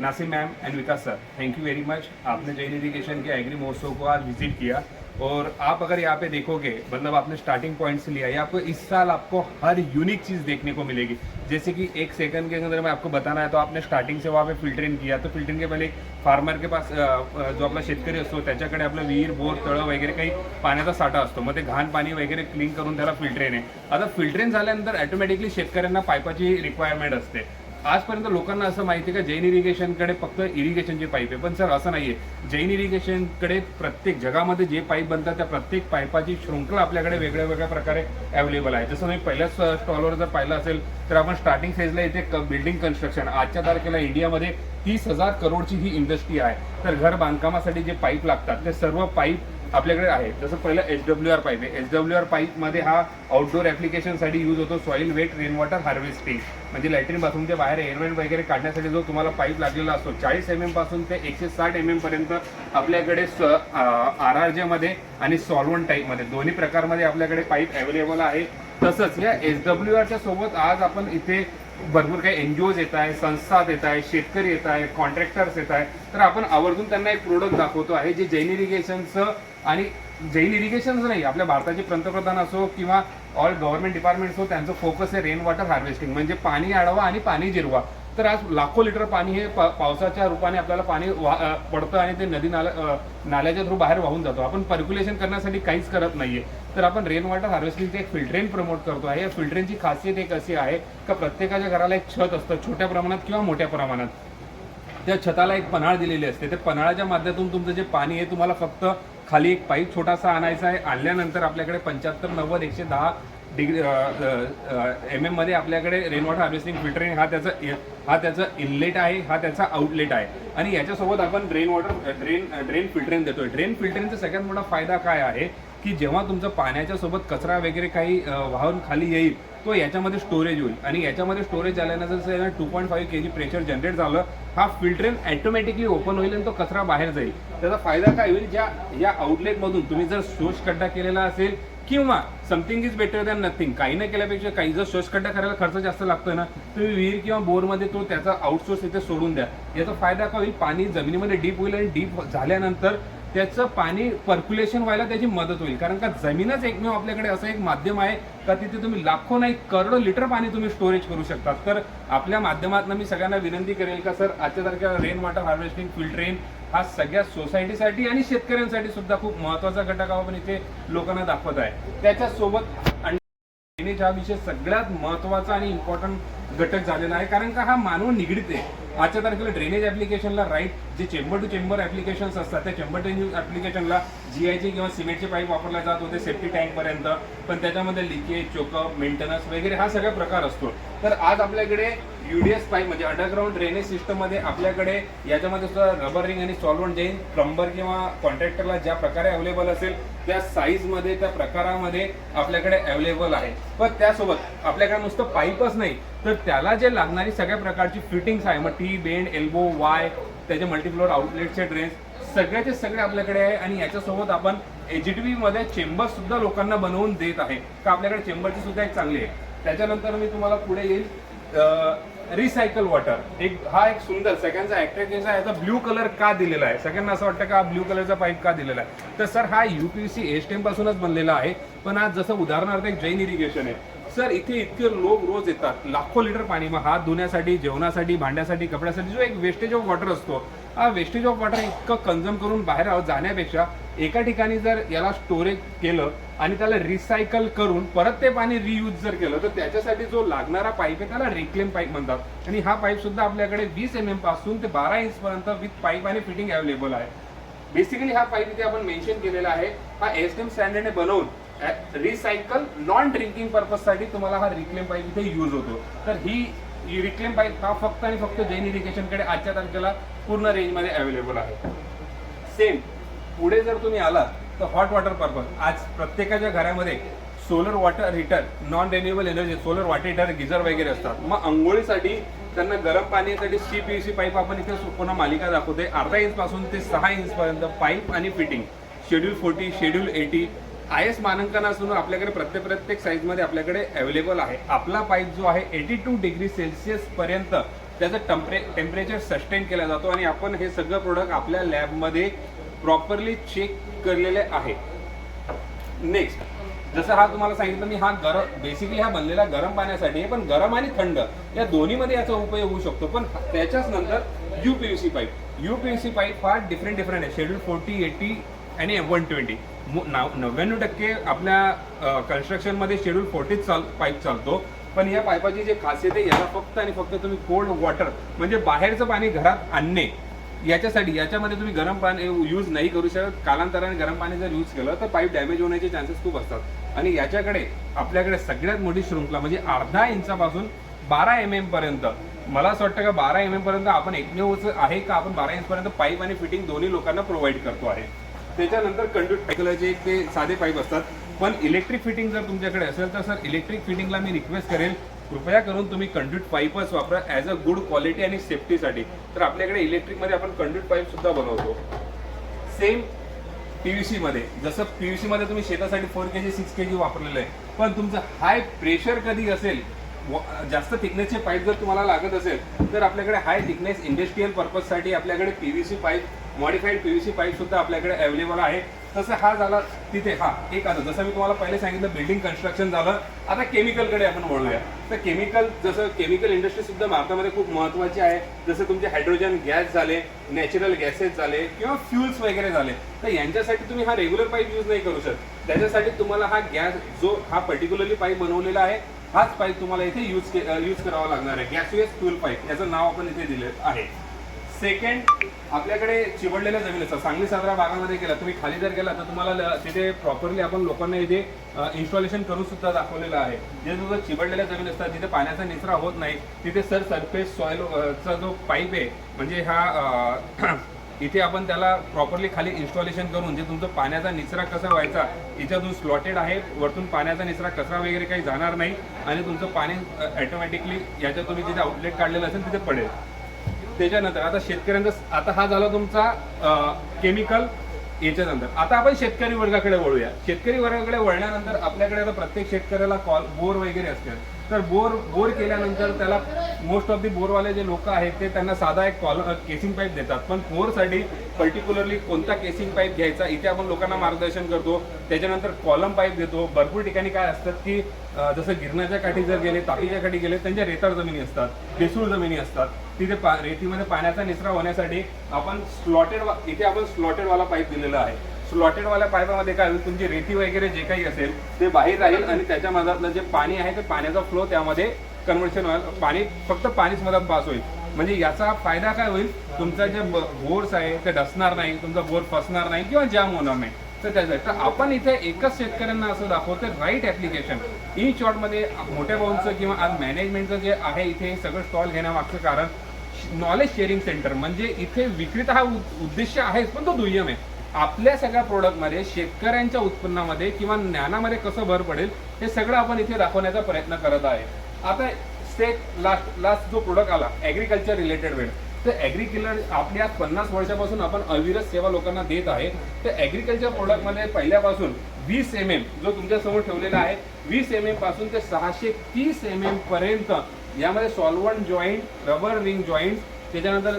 Nasim ma'am and Vikas sir thank you very much आपने Jain irrigation के agree महोत्सव को आज विजिट किया। और आप अगर यहाँ पे देखोगे मतलब आपने स्टार्टिंग पॉइंट से लिया है आपको इस साल आपको हर यूनिक चीज़ देखने को मिलेगी। जैसे कि एक सेकंड के अंदर मैं आपको बताना है तो आपने स्टार्टिंग से वहाँ पे फिल्टरिंग किया तो फिल्टरिंग के पहिले फार्मर के पास जो आपला शेतकरी असतो त्याच्याकडे आपलं विहीर बोर तळं वगैरे काही पाण्याचा साठा असतो मग ते घाण पाणी वगैरे क्लीन करून त्याला फिल्टरेन आहे. आता फिल्टरेन झाल्यानंतर ऑटोमॅटिकली शेतकऱ्यांना पायपाची रिक्वायरमेंट असते. आजपर्यंत लोकांना असं माहिती आहे का जैन इरिगेशनकडे फक्त इरिगेशनचे पाईप आहे. पण सर असं नाही आहे जैन इरिगेशनकडे प्रत्येक जगामध्ये जे पाईप बनतात त्या प्रत्येक पाईपाची शृंखला आपल्याकडे वेगळ्या वेगळ्या प्रकारे अवेलेबल आहे. जसं मी पहिल्याच स्टॉलवर जर पाहिलं असेल तर आपण स्टार्टिंग फेजला इथे बिल्डिंग कन्स्ट्रक्शन आजच्या तारखेला इंडियामध्ये तीस हजार करोडची ही इंडस्ट्री आहे. तर घर बांधकामासाठी जे पाईप लागतात ते सर्व पाईप आपल्याकडे आहे. जसं पहिलं एच डब्ल्यू आर पाईप आहे. एच डब्ल्यू आर पाईपमध्ये हा आउटडोर ॲप्लिकेशनसाठी यूज होतो soil waste rain water harvesting म्हणजे लॅट्रिन बाथरूमच्या बाहेर एअरवेंट वगैरे काढण्यासाठी जो तुम्हाला पाईप लागलेला असतो चाळीस एम एमपासून ते एकशे साठ एम एम पर्यंत आपल्याकडे आर आर जेमध्ये आणि सॉल्वन टाईपमध्ये दोन्ही प्रकारमध्ये आपल्याकडे पाईप अवेलेबल आहे. तसंच या एच डब्ल्यू आरच्या सोबत आज आपण इथे भरपूर काही एन जी ओज येत आहे संस्था येत आहे शेतकरी येत आहे कॉन्ट्रॅक्टर्स येत आहे तर आपण आवर्जून त्यांना एक प्रोडक्ट दाखवतो आहे जे जैन इरिगेशनचं आणि जैन इरिगेशनचं नाही आपल्या भारताचे पंतप्रधान असो किंवा ऑल गव्हर्नमेंट डिपार्टमेंट असो त्यांचं फोकस आहे रेन वॉटर हार्वेस्टिंग म्हणजे पाणी अडवा आणि पाणी जिरवा. तर आज लाखो लिटर पाणी हे पा- पावसाच्या रूपाने आपल्याला पाणी वा- पडतं आणि ते नदी नाला नाल्याच्या थ्रू बाहेर वाहून जातो. आपण पर्क्युलेशन करण्यासाठी काहीच करत नाहीये. तर आपण रेन वॉटर हार्वेस्टिंगचे एक फिल्टरेन प्रमोट करतो आहे. या फिल्टरेनची खासियत एक अशी आहे का प्रत्येकाच्या घराला एक छत असतं छोट्या प्रमाणात किंवा मोठ्या प्रमाणात. त्या छताला एक पन्हाळ दिलेली असते. त्या पन्हाळाच्या माध्यमातून तुमचं जे पाणी आहे तुम्हाला फक्त खाली एक पाईप छोटासा आणायचा आहे. आणल्यानंतर आपल्याकडे पंच्याहत्तर नव्वद एकशे दहा डिग्री एम एममध्ये आपल्याकडे रेन वॉटर हार्वेस्टिंग फिल्टरिंग हा त्याचा हा त्याचा इनलेट आहे हा त्याचा आउटलेट आहे. आणि याच्यासोबत आपण drain water drain drain filtering देतोय ड्रेन फिल्टरिंगचा सगळ्यात मोठा फायदा काय आहे? की जेव्हा तुमचं पाण्याच्या सोबत कचरा वगैरे काही वाहून खाली येईल तो याच्यामध्ये स्टोरेज होईल. आणि याच्यामध्ये स्टोरेज झाल्यानंतर two point five K G pressure generate झालं हा फिल्टरेन ॲटोमॅटिकली ओपन होईल आणि तो कचरा बाहेर जाईल. त्याचा फायदा काय होईल? ज्या या आउटलेटमधून तुम्ही जर शोष खड्डा केलेला असेल किंवा something is better than nothing काही न केल्यापेक्षा काही जर शोष खड्डा करायला खर्च जास्त लागतोय ना तुम्ही विहीर किंवा बोरमध्ये तो त्याचा आउटसोर्स इथे सोडून द्या. याचा फायदा काय होईल? पाणी जमिनीमध्ये डीप होईल आणि डीप झाल्यानंतर त्याचं पाणी पर्क्युलेशन व्हायला त्याची मदत होईल. कारण का जमीनच एकमेव आपल्याकडे असं एक माध्यम आहे का तिथे तुम्ही लाखो नाही करोडो लिटर पाणी तुम्ही स्टोरेज करू शकता तर आपल्या माध्यमातून मी सगळ्यांना विनंती करेल का सर आजच्या तारखेला रेन वॉटर हार्वेस्टिंग फिल्टरेन हा सगळ्या सोसायटीसाठी आणि शेतकऱ्यांसाठी सुद्धा खूप महत्त्वाचा घटक आपण इथे लोकांना दाखवत आहे. त्याच्यासोबत आणि हा विषय सगळ्यात महत्त्वाचा आणि इम्पॉर्टंट घटक झालेला आहे. कारण का हा मानव निगडीत आहे. आजच्या तारखेला ड्रेनेज ऍप्लिकेशनला राईट जे चेंबर टू चेंबर ॲप्लिकेशन्स असतात त्या चेंबर टू ऍप्लिकेशनला जीआयचे किंवा सिमेंटचे पाईप वापरले जात होते सेफ्टी टँक पर्यंत. पण त्याच्यामध्ये लिकेज चोकअप मेंटेनन्स वगैरे हा सगळा प्रकार असतो. तर आज आपल्याकडे युडीएस पाईप म्हणजे अंडरग्राऊंड ड्रेनेज सिस्टममध्ये आपल्याकडे याच्यामध्ये सुद्धा रबर रिंग आणि सॉल्वंट जे प्लंबर किंवा कॉन्ट्रॅक्टरला ज्या प्रकारे अवेलेबल असेल त्या साईजमध्ये त्या प्रकारामध्ये आपल्याकडे अवेलेबल आहे. पण त्यासोबत आपल्याकडे नुसतं पाईपच नाही तर त्याला जे लागणारी सगळ्या प्रकारची फिटिंग्स आहे मग टी बेंड एल्बो वाय त्याचे मल्टीफ्लोअर आउटलेटचे ड्रेस सगळ्याचे सगळे आपल्याकडे आहे आणि याच्यासोबत आपण एजीटीव्ही मध्ये चेंबर सुद्धा लोकांना बनवून देत आहे. का आपल्याकडे चेंबरची सुद्धा एक चांगली आहे. त्याच्यानंतर मी तुम्हाला पुढे येईल रिसायकल वॉटर एक हा एक सुंदर सगळ्यांचा अट्रॅक्टिव्ह आहे याचा ब्ल्यू कलर का दिलेला आहे? सगळ्यांना असं वाटतं का ब्ल्यू कलरचा पाईप का दिलेला आहे? तर सर हा युपीसी एस्टेम पासूनच बनलेला आहे. पण आज जसं उदाहरणार्थ एक जैन इरिगेशन आहे. सर इथे इतके लोक रोज येतात. लाखो लिटर पाणी मग हात धुण्यासाठी जेवणासाठी भांड्यासाठी कपड्यासाठी जो एक वेस्टेज ऑफ वॉटर असतो हा वेस्टेज ऑफ वॉटर इतकं कन्झ्युम करून बाहेर जाण्यापेक्षा एका ठिकाणी जर याला स्टोरेज केलं आणि त्याला रिसायकल करून परत ते पाणी रियूज जर केलं तर त्याच्यासाठी जो लागणारा पाईप आहे त्याला रिक्लेम पाईप म्हणतात. आणि हा पाईप सुद्धा आपल्याकडे वीस एम एमपासून ते बारा इंच पर्यंत विथ पाईप आणि फिटिंग अवेलेबल आहे. बेसिकली हा पाईप इथे आपण मेन्शन केलेला आहे. हा एस एम स्टँडर्डने बनवून रिसायकल नॉन ड्रिंकिंग पर्पजसाठी तुम्हाला हा रिक्लेम पाईप इथे यूज होतो. तर ही रिक्लेम पाईप हा फक्त आणि फक्त जैन इरिगेशनकडे आजच्या तारखेला पूर्ण रेंजमध्ये अवेलेबल आहे. सेम पुढे जर तुम्ही आलात तर हॉट वॉटर पर्पज आज प्रत्येकाच्या घरामध्ये solar water heater non renewable energy solar water heater geyser वगैरे असतात. मग आंघोळीसाठी त्यांना गरम पाण्यासाठी सी पी सी पाईप आपण इथे पुन्हा मालिका दाखवते अर्धा इंच पासून ते सहा इंच पर्यंत पाईप आणि fitting schedule forty schedule eighty I S मानांकन असून आपल्याकडे प्रत्येक प्रत्येक साईजमध्ये आपल्याकडे अवेलेबल आहे. आपला पाईप जो आहे एटी टू डिग्री सेल्सिअस पर्यंत त्याचं टम्परे टेम्परेचर सस्टेन केला जातो आणि आपण हे सगळं प्रोडक्ट आपल्या लॅबमध्ये प्रॉपरली चेक केलेले आहे. नेक्स्ट जसं हा तुम्हाला सांगितलं मी हा गरम बेसिकली हा बनलेला गरम पाण्यासाठी आहे पण गरम आणि थंड या दोन्हीमध्ये याचा उपयोग होऊ शकतो. पण त्याच्याच नंतर U P U C pipe U P U C pipe हा डिफरंट डिफरंट आहे. शेड्यूल फोर्टी एटी आणि वन ट्वेंटी नव्याण्णव टक्के आपल्या कन्स्ट्रक्शनमध्ये शेड्यूल फोर्टीच चाल पाईप चालतो. पण या पाईपाची जी खासियत आहे याला फक्त आणि फक्त तुम्ही कोल्ड वॉटर म्हणजे बाहेरचं पाणी घरात आणणे याच्यासाठी याच्यामध्ये तुम्ही गरम पाणी यूज नाही करू शकत. कालांतराने गरम पाणी जर यूज केलं तर पाईप डॅमेज होण्याचे चान्सेस खूप असतात. आणि याच्याकडे आपल्याकडे सगळ्यात मोठी शृंखला म्हणजे अर्धा इंचापासून बारा एम एम पर्यंत मला असं वाटतं का बारा एम एम पर्यंत आपण एकमेवच आहे का? आपण बारा इंच पर्यंत पाईप आणि फिटिंग दोन्ही लोकांना प्रोव्हाइड करतो आहे. त्याच्यानंतर कंडक्ट जे ते साधे पाईप असतात. पण इलेक्ट्रिक फिटिंग जर तुमच्याकडे असेल तर सर इलेक्ट्रिक फिटिंगला मी रिक्वेस्ट करेल. कृपया करून तुम्ही कंड्यूट पाईपच वापरा ॲज अ गुड क्वालिटी आणि सेफ्टीसाठी तर आपल्याकडे इलेक्ट्रिकमध्ये आपण कंड्यूट पाईप सुद्धा बनवतो. सेम पीव्हीसी मध्ये. जसं पीव्हीसी मध्ये तुम्ही शेतासाठी four K G six K जी वापरलेलं आहे. पण तुमचं हाय प्रेशर कधी असेल जास्त थिकनेसचे पाईप जर तुम्हाला लागत असेल तर आपल्याकडे हाय थिकनेस इंडस्ट्रीयल पर्पजसाठी आपल्याकडे P V C pipe modified P V C पाईपसुद्धा आपल्याकडे अवेलेबल आहे. तसं हा झाला तिथे हा एक आता जसं मी तुम्हाला पहिले सांगितलं बिल्डिंग कन्स्ट्रक्शन झालं. आता केमिकलकडे आपण वळूया. तर केमिकल जसं केमिकल इंडस्ट्रीसुद्धा भारतामध्ये खूप महत्त्वाची आहे. जसं तुमचे हायड्रोजन गॅस झाले नॅचरल गॅसेस झाले किंवा फ्युल्स वगैरे झाले. तर यांच्यासाठी तुम्ही हा रेग्युलर पाईप यूज नाही करू शकत. त्याच्यासाठी तुम्हाला हा गॅस जो हा पर्टिक्युलरली पाईप बनवलेला आहे हाच पाईप तुम्हाला इथे यूज यूज करावा लागणार आहे. गॅसवेस फ्युल पाईप याचं नाव आपण इथे दिलं आहे. सेकंड आपल्याकडे चिवडलेल्या जमीन असतात सांगली साजरा भागामध्ये गेला तुम्ही खाली जर गेला तर तुम्हाला तिथे प्रॉपरली आपण लोकांना इथे इन्स्टॉलेशन करून सुद्धा दाखवलेलं आहे. जे जो चिवडलेल्या जमीन असतात जिथे पाण्याचा निचरा होत नाही तिथे सर सरफेस सॉइल चा जो पाईप आहे म्हणजे हा इथे आपण त्याला प्रॉपरली खाली इन्स्टॉलेशन करून जे तुमचं पाण्याचा निचरा कसा व्हायचा याच्यातून स्लॉटेड आहे वरतून पाण्याचा निचरा कचरा वगैरे काही जाणार नाही आणि तुमचं पाणी ऑटोमॅटिकली याच्यात तुम्ही जिथे आउटलेट काढलेलं असेल तिथे पडेल. त्याच्यानंतर आता शेतकऱ्यांचा आता हा झाला तुमचा केमिकल याच्यानंतर. आता आपण शेतकरी वर्गाकडे वळूया. शेतकरी वर्गाकडे वळल्यानंतर आपल्याकडे आता प्रत्येक शेतकऱ्याला कॉल बोर वगैरे असते तर बोर बोर केल्यानंतर त्याला मोस्ट ऑफ दी बोरवाले जे लोक आहेत ते त्यांना साधा एक कॉल केसिंग पाईप देतात. पण बोरसाठी पर्टिक्युलरली कोणता केसिंग पाईप घ्यायचा इथे आपण लोकांना मार्गदर्शन करतो. त्याच्यानंतर कॉलम पाईप देतो. भरपूर ठिकाणी काय असतात की जसं गिरणाच्या काठी जर गेले तापीच्या काठी गेले त्यांच्या रेताळ जमिनी असतात बेसूळ जमिनी असतात. तिथे पा रेतीमध्ये पाण्याचा निचरा होण्यासाठी आपण स्लॉटेड इथे आपण स्लॉटेड वाला पाईप दिलेला आहे. स्लॉटेड वाल्या पाईपामध्ये काय होईल? तुमची रेती वगैरे जे काही असेल ते बाहेर राहील आणि त्याच्या मधातलं जे पाणी आहे ते पाण्याचा फ्लो त्यामध्ये कन्व्हर्शन होईल. पाणी फक्त पाणीच मधात पास होईल. म्हणजे याचा फायदा काय होईल? तुमचा जे बोर्स आहे ते डसणार नाही तुमचा बोर फसणार नाही किंवा जाम होणार नाही. तर त्याचं तर आपण इथे एकच शेतकऱ्यांना असं दाखवतो राईट ऍप्लिकेशन इन शॉर्टमध्ये मोठ्या भाऊंचं किंवा आज मॅनेजमेंटचं जे आहे इथे सगळं स्टॉल घेण्यामागचं कारण नॉलेज शेअरिंग सेंटर म्हणजे इथे विक्रीत हा उद्देश आहेच पण तो दुय्यम आहे. आपल्या सगळ्या प्रोडक्टमध्ये शेतकऱ्यांच्या उत्पन्नामध्ये किंवा ज्ञानामध्ये कसं भर पडेल हे सगळं आपण इथे दाखवण्याचा प्रयत्न करत आहे. आता स्टेट लास्ट लास्ट जो प्रोडक्ट आला ॲग्रिकल्चर रिलेटेड वेळ. तर ॲग्रिकल्चर आपल्या पन्नास वर्षापासून आपण अविरत सेवा लोकांना देत आहे. तर ॲग्रिकल्चर प्रोडक्टमध्ये पहिल्यापासून वीस एम एम जो तुमच्यासमोर ठेवलेला आहे वीस एम एमपासून ते सहाशे तीस एम एम पर्यंत यामध्ये solvent joint rubber ring joint त्याच्यानंतर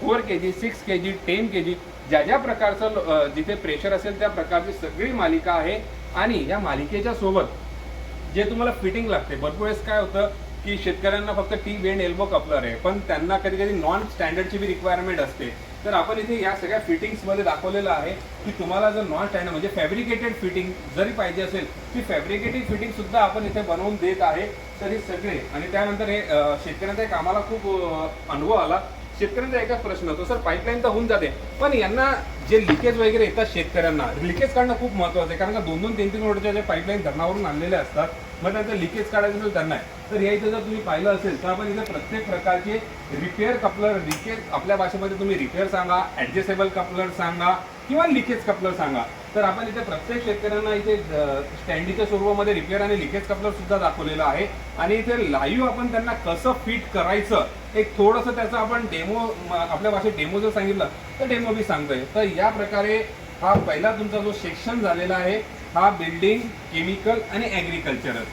four K G six K G ten K G ज्या ज्या प्रकारचं जिथे प्रेशर असेल त्या प्रकारची सगळी मालिका आहे. आणि या मालिकेच्या सोबत जे तुम्हाला फिटिंग लागते. भरपूर वेळेस काय होतं की शेतकऱ्यांना फक्त टी बेंड एल्बो कपलर आहे पण त्यांना कधी कधी नॉन स्टँडर्डची बी रिक्वायरमेंट असते. तर आपण इथे या सगळ्या फिटिंग्समध्ये दाखवलेलं आहे की तुम्हाला जर नॉन स्टँडर्ड म्हणजे फॅब्रिकेटेड फिटिंग जरी पाहिजे असेल ती फॅब्रिकेटेड फिटिंग सुद्धा आपण इथे बनवून देत आहे. तर हे सगळे आणि त्यानंतर हे शेतकऱ्यांचा एक आम्हाला खूप अनुभव आला शेतकऱ्यांचा एकच प्रश्न होतो सर पाईपलाईन तर होऊन जाते. पण यांना जे लिकेज वगैरे येतात शेतकऱ्यांना लिकेज काढणं खूप महत्वाचं आहे. कारण का दोन दोन तीन तीन वर्षाच्या जे पाईपलाईन धरणावरून आणलेले असतात मग त्यांचं लिकेज काढायचं असेल त्यांना. तर या इथे जर तुम्ही पाहिलं असेल तर आपण इथे प्रत्येक प्रकारचे रिपेअर कपलर लिकेज आपल्या भाषेमध्ये तुम्ही रिपेअर सांगा ॲडजस्टेबल कपलर सांगा किंवा लिकेज कपलर सांगा. तर आपण इथे प्रत्येक शेतकऱ्यांना इथे स्टँडीच्या स्वरूपामध्ये रिपेअर आणि लिकेज कपलर सुद्धा दाखवलेलं आहे. आणि इथे लाईव्ह आपण त्यांना कसं फिट करायचं एक थोडंसं त्याचं आपण डेमो आपल्या भाषेत डेमो जर सांगितलं तर डेमो बी सांगतोय. तर या प्रकारे हा पहिला तुमचा जो सेक्शन झालेला आहे हा बिल्डिंग केमिकल आणि ॲग्रिकल्चरल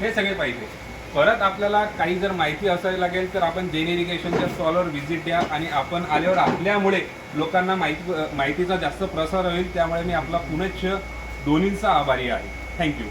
हे सगळे पाहिजे. परत आपल्याला काही जर माहिती असायला लागेल तर आपण जेन इरिगेशनच्या स्टॉलवर व्हिजिट द्या आणि आपण आल्यावर आपल्यामुळे लोकांना माहिती माहितीचा जास्त प्रसार होईल त्यामुळे मी आपला पुनश्च दोन्हींचा आभारी आहे. थँक्यू